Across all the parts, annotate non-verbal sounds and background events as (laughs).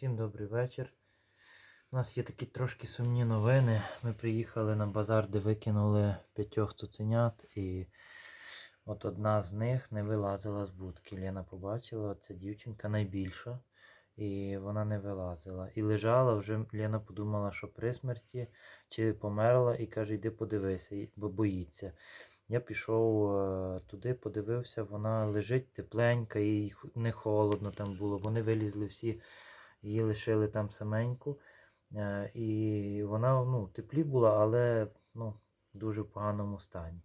Всім добрий вечір. У нас є такі трошки сумні новини. Ми приїхали на базар, де викинули п'ятьох цуценят, і от одна з них не вилазила з будки. Лена побачила, це дівчинка найбільша, і вона не вилазила. І лежала вже, Лена подумала, що при смерті чи померла, і каже, йди подивися, бо боїться. Я пішов е, туди, подивився, вона лежить тепленька, їй не холодно там було. Вони вилізли всі, її лишили там саменьку. Е, І вона ну, в теплі була, але ну, в дуже поганому стані.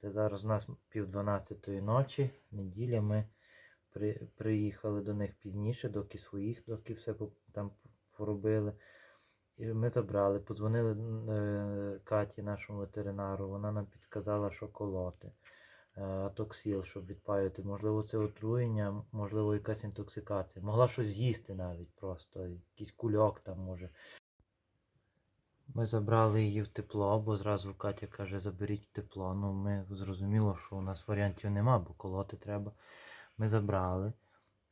Це зараз у нас пів дванадцятої ночі, неділя. Ми при, приїхали до них пізніше, доки своїх, доки все там поробили. І ми забрали, подзвонили е, Каті, нашому ветеринару. Вона нам підказала, що колоти. Е, Атоксіл, щоб відпаяти. Можливо, це отруєння, можливо, якась інтоксикація. Могла щось з'їсти навіть просто, якийсь кульок там може. Ми забрали її в тепло, бо зразу Катя каже, заберіть в тепло. Ну, ми зрозуміло, що у нас варіантів нема, бо колоти треба. Ми забрали.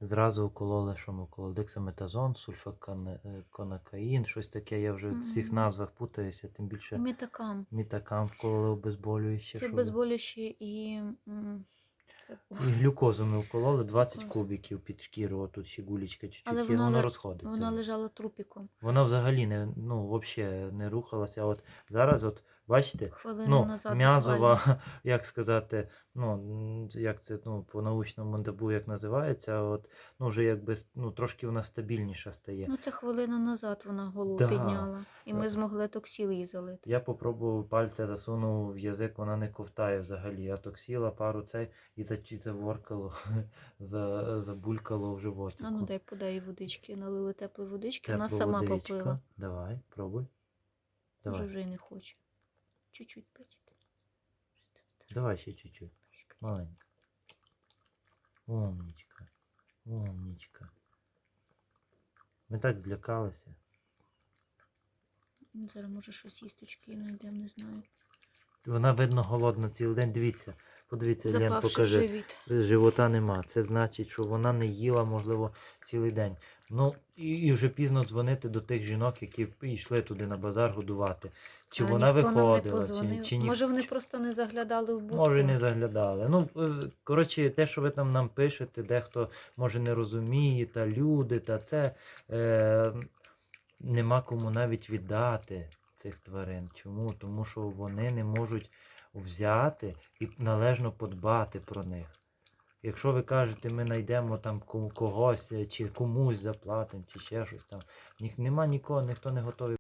Зразу укололи, що ми укололи дексаметазон, сульфаконакаїн, щось таке. Я вже в цих назвах путаюся, тим більше Мітакам. мітакам вкололи обезболююче. Це безболячі і. І глюкозу ми укололи 20 Глюкозу. кубиків під шкіру, отут ще гулечка чуть-чуть, Але і воно воно ле- розходиться. Вона лежала трупіком. Вона взагалі не, ну, вообще не рухалася. От зараз, от, бачите, Хвилину ну, назад. м'язова, буквально. (laughs) як сказати, ну, м, як це ну, по научному табу як називається, от, ну, вже якби ну, трошки вона стабільніша стає. Ну, це хвилину назад вона голову Да. підняла. І ми змогли токсіл їй залити. Я попробував пальця засунув в язик, вона не ковтає взагалі. А токсіла пару цей і заворкало, (laughs) за, забулькало в животі. А ну дай подай водички. Налили теплої водички, вона сама водичку. попила. Давай, пробуй. Може вже й не хоче. Чуть-чуть пить. давай ще чуть-чуть. Маленька. Умнічка. Умнічка. Ми так злякалися. Ну, Зараз може щось їсточки знайдемо, не знаю. Вона, видно, голодна цілий день. Дивіться, подивіться, Лен, Запавши покажи. живіт. Живота нема. Це значить, що вона не їла, можливо, цілий день. Ну, і, і вже пізно дзвонити до тих жінок, які йшли туди на базар годувати. Чи Але вона ніхто нам не виходила, чи, позвонив. чи ні. Може вони просто не заглядали в будку? Може, не заглядали. Ну, е, коротше, те, що ви там нам пишете, дехто може не розуміє, та люди, та це е, нема кому навіть віддати цих тварин. Чому? Тому що вони не можуть взяти і належно подбати про них. Якщо ви кажете, ми знайдемо там когось чи комусь заплатимо, чи ще щось там, ніх нема нікого, ніхто не готовий